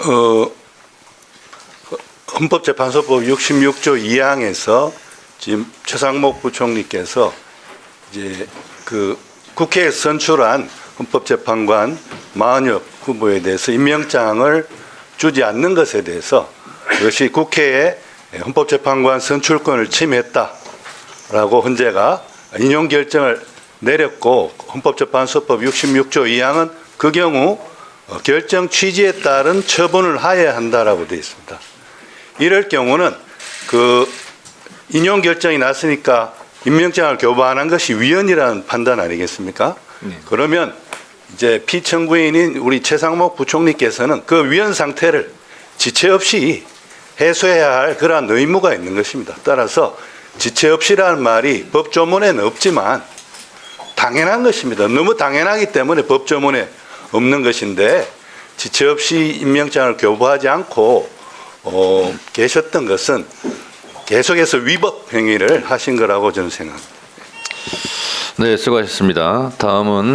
어, 헌법재판소법 66조 2항에서 지금 최상목 부총리께서 이제 그 국회에 선출한 헌법재판관 마은혁 후보에 대해서 임명장을 주지 않는 것에 대해서 이것이 국회의 헌법재판관 선출권을 침해했다라고 헌재가 인용 결정을 내렸고 헌법재판소법 66조 2항은 그 경우 어, 결정 취지에 따른 처분을 하여야 한다라고 되어 있습니다. 이럴 경우는 그 인용 결정이 났으니까 임명장을 교부안한 것이 위헌이라는 판단 아니겠습니까? 그러면 이제 피청구인인 우리 최상목 부총리께서는 그 위헌 상태를 지체 없이 해소해야 할 그러한 의무가 있는 것입니다. 따라서 지체 없이라는 말이 법조문에는 없지만 당연한 것입니다. 너무 당연하기 때문에 법조문에 없는 것인데 지체 없이 임명장을 교부하지 않고 어, 계셨던 것은 계속해서 위법 행위를 하신 거라고 저는 생각합니다. 네, 수고하셨습니다. 다음은